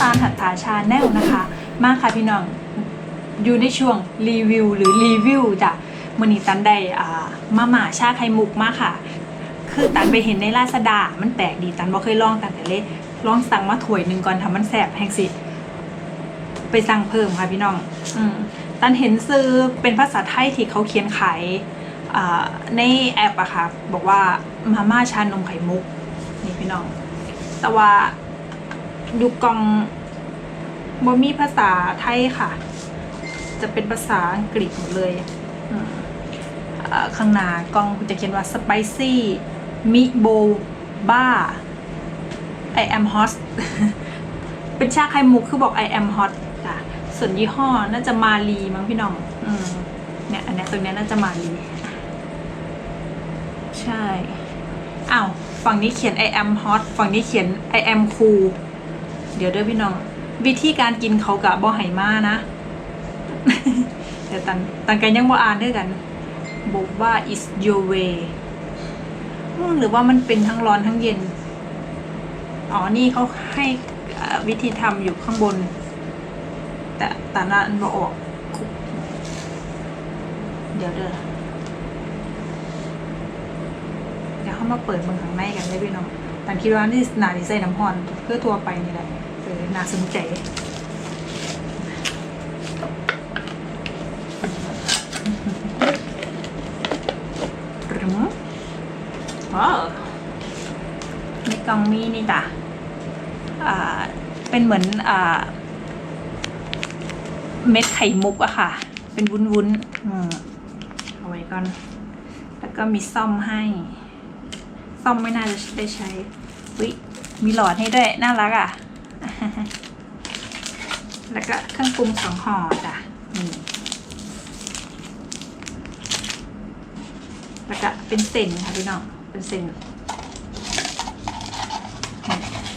พบกับตาลหัตถาชาแนลนะคะ มาค่ะพี่น้องอยู่ในช่วงรีวิวหรือรีวิวจ้ะมือนี้ตันได้อ่ามาม่าชาไข่มุกมาค่ะ คือตันไปเห็นในลาซาด้ามันแปลกดีตันบ่เคยลองตันแต่เลยลองสั่งมาถ้วยหนึ่งก่อนทำมันแสบแห้งสิ ไปสั่งเพิ่มค่ะพี่น้อง อืมตันเห็นซื้อเป็นภาษาไทยที่เขาเขียนขายในแอปอะค่ะ บอกว่ามาม่าชานมไข่มุก นี่พี่น้อง แต่ว่า ดูกล่องบ่มีภาษาไทยค่ะ จะเป็นภาษาอังกฤษหมดเลยข้างหน้ากล่องจะเขียนว่า spicy meat bowl bar I am hot เป็นชาไข่มุกคือบอก I am hot จ้ะส่วนยี่ห้อน่าจะมาลีมั้งพี่น้องอืมเนี่ยอันนี้ตัวเนี้น่าจะมาลี ใช่ อ้าว ฝั่งนี้เขียน I am hot ฝั่งนี้เขียน I am cool เดี๋ยวเด้อพี่น้อง วิธีการกินเขากับบอไหมานะ เดี๋ยวตันตันกันยังบ่อ่านด้วยกัน บอกว่า is your way หรือว่ามันเป็นทั้งร้อนทั้งเย็น อ๋อ นี่เขาให้วิธีทำอยู่ข้างบน แต่ตานันบอออก เดี๋ยวเด้อเดี๋ยวเข้ามาเปิดเมืองข้างในกันได้พี่น้องตันคิดว่านี่นาดีไซน์น้ำพรเพื่อทัวไปนี่แหละ ออน่าสนใจปรึ้งว้าวในกล่องมีนี่จ้ะอ่าเป็นเหมือนอ่าเม็ดไข่มุกอะค่ะ เป็นวุ้นๆอืมเอาไว้ก่อน แล้วก็มีซ่อมให้ ซ่อมไม่น่าจะได้ใช้วิมีหลอดให้ด้วย น่ารักอะ่ะ แล้วก็เครื่องปรุงสองห่อจ้ะนี่แล้วก็เป็นเส้นค่ะพี่น้องเป็นเส้น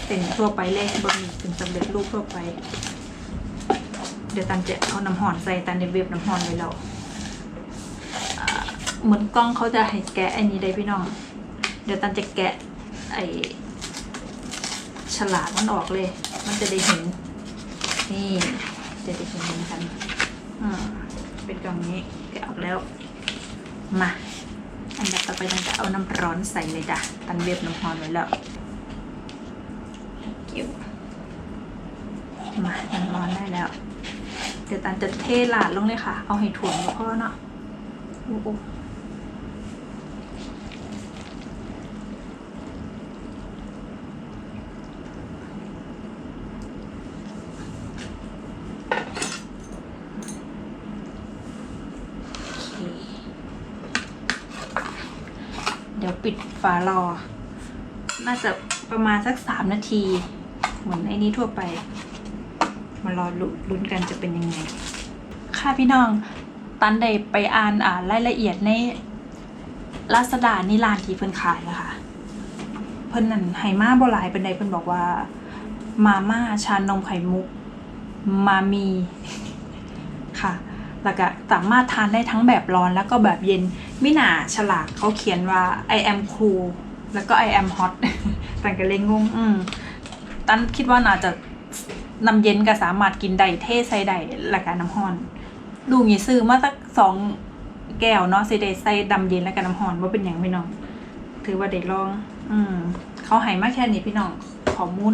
เส้นทั่วไปเลยบะหมี่เป็นสำเร็จรูปทั่วไป เดี๋ยวตันจะเอาน้ำห่อนใส่ตันในเว็บน้ำห่อนไว้แล้วเหมือนกล้องเขาจะให้แกะอันนี้ได้พี่น้อง เดี๋ยวตันจะแกะไอฉลากมันออกเลย มันจะได้เห็น นี่จะได้เห็นเหมือนกันอืมเป็นกล่องนี้แกะออกแล้ว มา อันดับต่อไปตันจะเอาน้ำร้อนใส่เลยจ้ะตันเว็บน้ำร้อนไว้แล้วกิ้วมาน้ำร้อนได้แล้ว เดี๋ยวตันจะเทหลาดลงเลยค่ะ เอาให้ถ่วงแล้วก็เนาะโอ้เคเดี๋ยวปิด ฝารอ น่าจะประมาณสักสามนาที เหมือนไอ้นี้ทั่วไป มารอลุ้นกันจะเป็นยังไง ค่ะพี่น้อง ตันได้ไปอ่านอ่ารายละเอียดในลาสดานี่ร้านที่เพิ่นขายแล้วค่ะเพิ่นนั่นไฮมาบหลายเป็นใดเพิ่นบอกว่า มาม่าชานมไข่มุก มามีค่ะแล้วก็สามารถทานได้ทั้งแบบร้อนแล้วก็แบบเย็น มิหนาฉลากเขาเขียนว่า I am cool แล้วก็ I am hot ตันก็เลยงงอืมตันคิดว่าน่าจะน้ำเย็นก็สามารถกินได้เทใส่ได้แล้วก็น้ำห้อนดูงี้ซื้อมาสักสองแก้วเนาะสิได้ใส่ดำเย็นแล้วก็น้ำห้อนว่าเป็นอย่างพี่น้อง ถือว่าได้ลอง อืม เขาให้มากแค่นี้พี่น้องขอมูล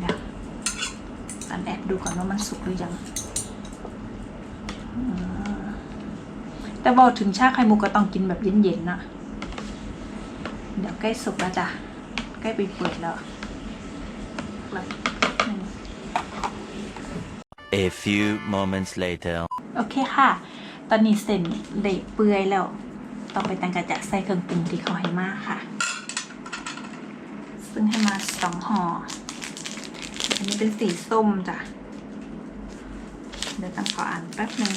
เดี๋ยวตันแอบดูก่อนว่ามันสุกหรือยัง แต่บอกถึงชาไข่มุกก็ต้องกินแบบเย็นๆนะเดี๋ยวใกล้สุกแล้วจ้ะ ใกล้ไปเปิดแล้วแบบนึง A few moments later. โอเคค่ะ ตอนนี้เส้นได้เปื่อยแล้วต้องไปตังกะจะใส่เครื่องปรุงที่เขาให้มาค่ะ ซึ่งให้มาสองห่อ อันนี้เป็นสีส้มจ้ะ เดี๋ยวตังขออ่านแป๊บนึง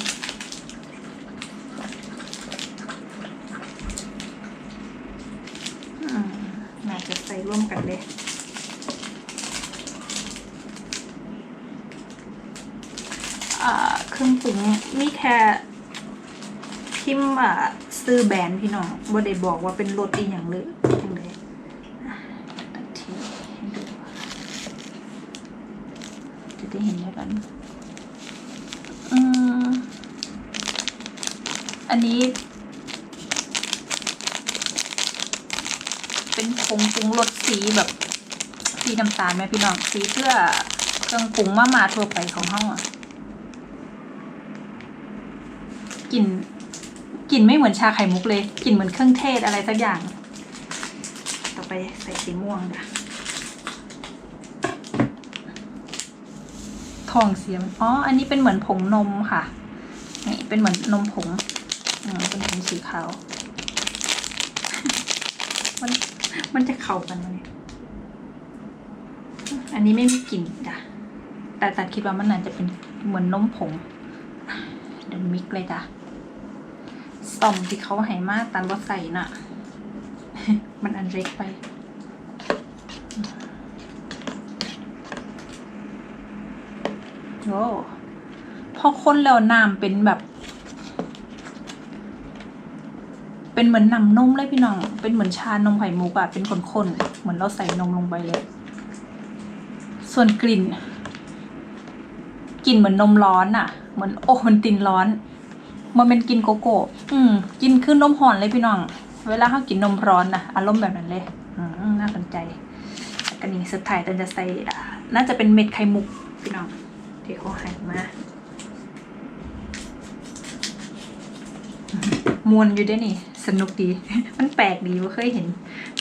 อืมน่าจะใส่ ร่วมกันเลยอ่าเครื่องปรุงมีแค่พิมพ์อ่าซื้อแบรนด์พี่น้องบ่ได้บอกว่าเป็นรสอีหยังเลยจังไดอะตัดทีให้ดูจะเห็นด้วยกันอืมอันนี้ เป็นผ งปรุงรสสีแบบสีน้ำตาลไหมพี่น้องสีเพื่อเครื่องปรุงมามาทั่วไปของห้องอะกลิ่นกลิ่นไม่เหมือนชาไข่มุกเลยกลิ่นเหมือนเครื่องเทศอะไรสักอย่าง ต่อไปใส่สีม่วงค่ะทองเสียมอ๋อ อันนี้เป็นเหมือนผงนมค่ะ นี่เป็นเหมือนนมผง อืมเป็นผงสีขาว มัน มันจะเข้ากันไหมเนี่ยอันนี้ไม่มีกลิ่นจ้ะ แต่แต่คิดว่ามันน่าจะเป็นเหมือนนมผงเดินมิกเลยจ้ะซ่อมที่เขาให้มากตันรถใส่น่ะ มันอันเล็กไปโอ้พอคนแล้วน้ำเป็นแบบ เป็นเหมือนน้ำนมเลยพี่น้อง เป็นเหมือนชานมไข่มุกอะเป็นข้นๆ เหมือนเราใส่นมลงไปเลย ส่วนกลิ่น กลิ่นเหมือนนมร้อนอะเหมือนโอ้มันตินร้อน มันเป็นกลินโกโก้ อืมกินคือนมห่อนเลยพี่น้อง เวลาเขากินนมร้อนนะอารมณ์แบบนั้นเลย อืมน่าสนใจกันนี้สุดท้ายตันจะใส่ น่าจะเป็นเม็ดไข่มุกพี่น้องที่เขาให้มามวนอยู่ด้วยนี่ สนุกดี มันแปลกดีว่าเคยเห็น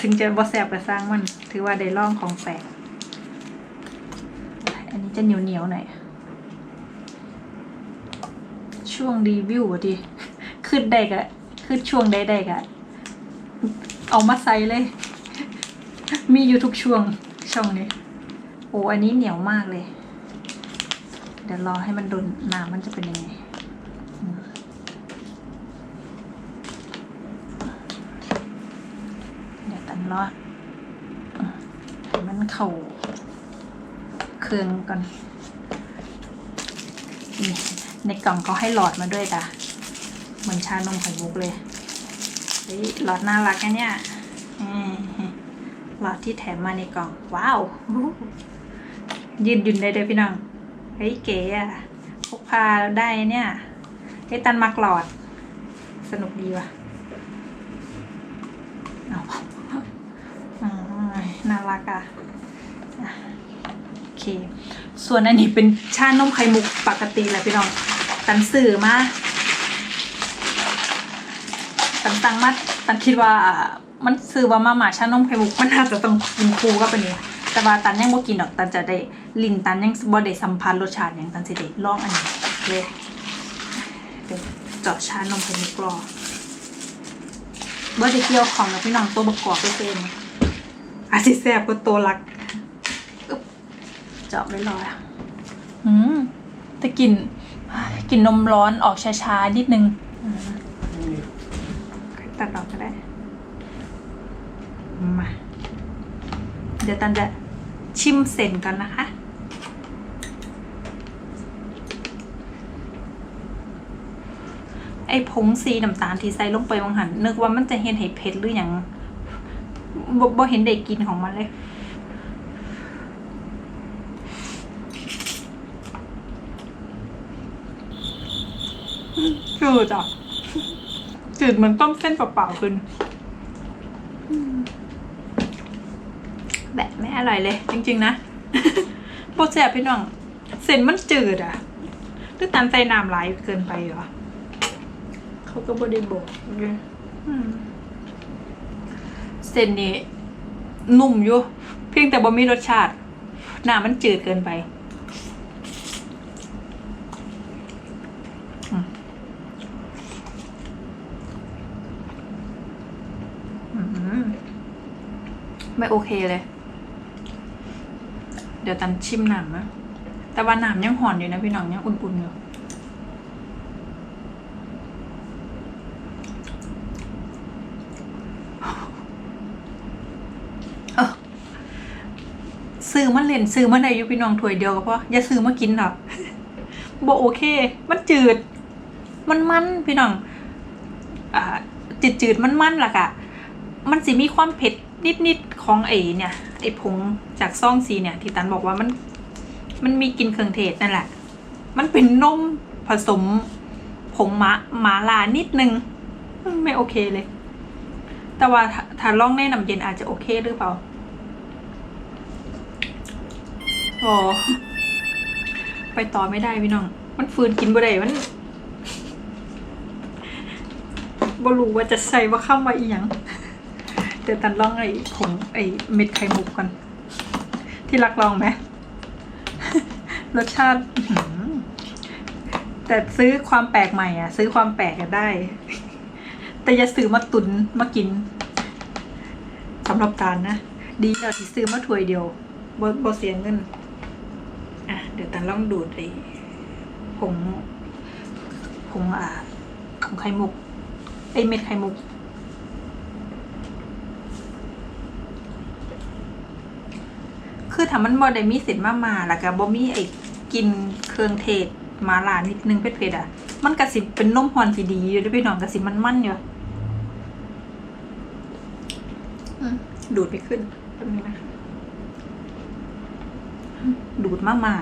ถึงจะบอแซบกระสร้างมัน ถือว่าได้ลองของแปลก อันนี้จะเหนียวเหนียวหน่อย ช่วงรีวิวอะดิขึ้นได้กะขึ้นช่วงใดๆกะเอามาใส่เลย มีอยู่ทุกช่วงช่องนี้ โอ้อันนี้เหนียวมากเลย เดี๋ยวรอให้มันโดนน้ำมันจะเป็นยังไงอืม เดี๋ยวตันรออืมให้มันเข่าเครื่องก่อนนี่ในกล่องเขาให้หลอดมาด้วยจ้ะเหมือนชานมไข่มุกเลยเฮ้ยหลอดน่ารักนะเนี่ยหลอดที่แถมมาในกล่อง ว้าว ยืนยืนได้เลยพี่น้อง เฮ้ยเก๋อะพกพาได้เนี่ยเฮ้ยตันมักหลอด สนุกดีว่ะเอาอ๋อ น่ารักอะอะโอเค ส่วนอันนี้เป็นชานมไข่มุกปกติแหละพี่น้องตันสื่อมาตันตังมาตันคิดว่ามันซื้อว่ามาหมาชานมไข่มุกมันน่าจะต้องกินคู่กับอันนี้แต่ว่าตันยังบ่กินดอกตันจะได้ลิ้นตันยังบ่ได้สัมผัสรสชาติอย่างตันสิได้ลองอันนี้เลยเดี๋ยวเจาะชานมไข่มุกรอบ่ได้เกี่ยวของนะพี่น้องตัวประกอบด้วยเอง อาจสิแซ่บกว่าตัวหลักอึ๊บเจาะไว้รออะอืมแต่กลิ่นกลิ่นนมร้อนออกช้าๆนิดนึงอืมตัดออกก็ได้ มา เดี๋ยวตันจะชิมเส้นกันนะคะ ไอ้ผงสีน้ำตาลที่ใส่ลงไปบางหันนึกว่ามันจะเห็นให้เผ็ดหรืออย่าง บ่บ่เห็นได้กินของมันเลย จืดอะ จืดเหมือนต้มเส้นเปล่าๆขึ้น แบบไม่อร่อยเลย จริง ๆ นะโปรแซบพี่น้อง เส้นมันจืดอะหรือตามใส่น้ำไหลายเกินไปเหรอ เขาก็บ่ได้บอกเลยอืม เส้นนี้นุ่มอยู่ เพียงแต่บ่มีรสชาติน้ำมันจืดเกินไปอืมไม่โอเคเลย เดี๋ยวตันชิมหนามนะ แต่ว่าหนามยังห่อนอยู่นะพี่น้องยังอุ่นๆอยู่ ซื้อมาเล่นซื้อมาได้ยู่พี่น้องถ้วยเดียวก็พออย่าซื้อมากินหรอกบ่โอเค มันจืด มันมันพี่น้องอ่าจืดจืดมันมันล่ะกะมันสิมีความเผ็ดนิดๆของไอ้เนี่ยไอ้ผงจากซ่องซีเนี่ย ที่ตันบอกว่ามัน มันมีกลินเครื่องเทศนั่นแหละ มันเป็นนมผสมผงมะหมาลานิดนึง ไม่โอเคเลย แต่ว่าถ้าถ้าลองในน้ำเย็นอาจจะโอเคหรือเปล่า โอ้ไปต่อไม่ได้พี่น้อง มันฟืนกินบ่ได้มันบ่รู้ว่าจะใส่ว่าข้ามว่าอีหยังเดี๋ยวตันลองไอ้ผงไอ้เม็ดไข่มุกก่อน ที่รักลองไหม รสชาติ แต่ซื้อความแปลกใหม่อะ ซื้อความแปลกกันได้ แต่อย่าซื้อมาตุนมากินสำหรับตานนะ ดีกว่าที่ซื้อมาถ้วยเดียวบ่เสียเงิน อะเดี๋ยวตันลองดูดไอ้ผงผงอ่าผงไข่มุกไอ้เม็ดไข่มุก คือถ้ามันบ่ได้มีเส้นมามาแล้วก็บ่มีไอ้กินเครื่องเทศมาลานิดนึงเผ็ดๆอะ มันก็สิเป็นนมฮอนที่ดีอยู่เด้วยพี่น้องก็สิมันๆอยู่อืมดูดไปขึ้นแป๊บนึงนะคะ ดูดมามา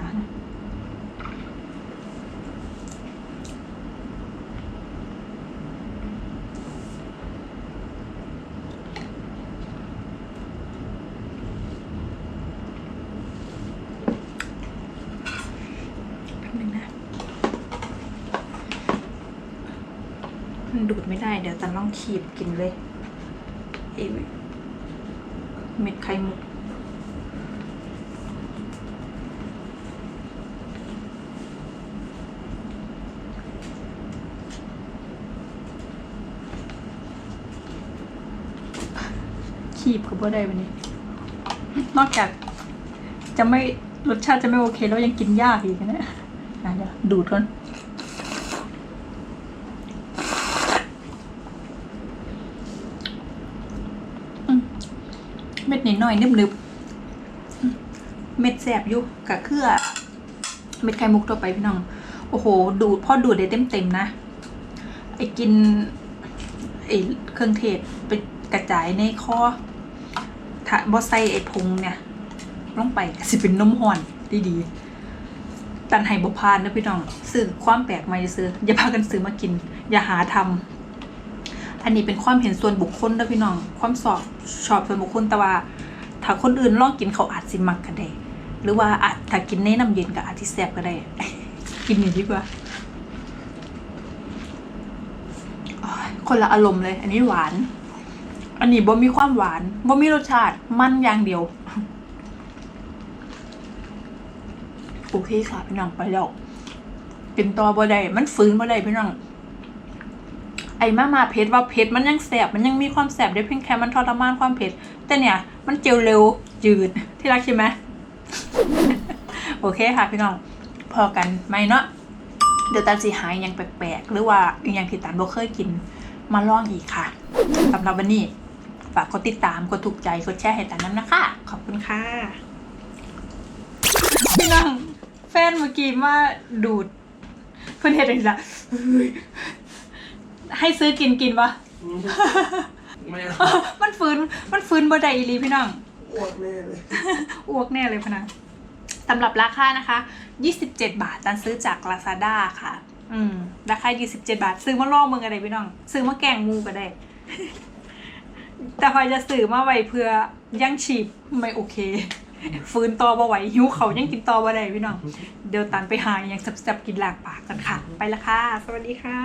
แป๊บนึงนะมันดูดไม่ได้เดี๋ยวจะลองขีบกินเลยไอ้เม็ดไข่มุก ขีบกับบ่ได้วันนี้ นอกจากจะไม่รสชาติจะไม่โอเคแล้วยังกินยากอีกนะอะเดี๋ยวดูดก่อนเม็ดนิดหน่อยนึบๆเม็ดแสบอยู่กะเครือเม็ดไข่มุกตัวไปพี่น้อง โอ้โห ดูดพอดูดได้เต็มๆนะ ไอ้กินไอ้เครื่องเทศไปกระจายในคอ ถ้าบอใส่ไอ้ผงเนี่ยลงไปสิเป็นนมห่อนดีๆตันไห้บพานนะพี่น้องซื้อความแปลกใหม่ซื้ออย่าพากันซื้อมากิน อย่าหาทำอันนี้เป็นความเห็นส่วนบุคคลนะพี่น้อง ความสอบชอบส่วนบุคคลแต่ว่าถ้าคนอื่นลองกินเขาอาจสิมักก็ได้หรือว่าอาจถ้ากินในน้ำเย็นก็อาจที่แซ่บก็ได้ กินอย่างดีกว่าคนละอารมณ์เลย อันนี้หวาน อันนี้บ่มีความหวานบ่มีรสชาติ มันอย่างเดียว โอเคค่ะพี่น้องไปแล้วกินต่อบ่ได้มันฟื้นบ่ได้พี่น้อง ไอ้มามาเผ็ดว่าเผ็ดมันยังแสบมันยังมีความแสบได้เพียงแค่มันทรมานความเผ็ด แต่เนี่ย มันเจียวเร็วจืดที่รักใช่ไหมโอเคค่ะพี่น้อง พอกันไหมเนาะเดี๋ยวตันสิหายยังแปลกๆ หรือว่าอย่างที่ตันบ่เคยกินมาลองอีกค่ะสำหรับวันนี้ ฝากกดติดตามกดถูกใจกดแชร์ให้ตันน้ำนะคะ ขอบคุณค่ะพี่น้องแฟนเมื่อกี้มาดูดเพื่อนเฮ็ดอะไรละเฮ้ยให้ซื้อกินกินปะไม่เอามันฟื้นมันฟื้นบ่ได้อีหลีพี่น้องอ้วกแน่เลยอ้วกแน่เลยพะนะสำหรับราคานะคะ 27 บาทตันซื้อจาก Lazada ค่ะ อืม ราคา 27 บาท ซื้อมาล่องมือกันได้พี่น้อง ซื้อมาแกงหมูก็ได้ แต่พอจะสื่อมาไว้เพื่อย่างฉีบไม่โอเค ฟื้นตอบ่ไหวหิวเขายังกินตอบ่ได้พี่น้อง เดี๋ยวตันไปหาอย่างสับๆกินหลากปากกันค่ะ ไปละค่ะ สวัสดีค่ะ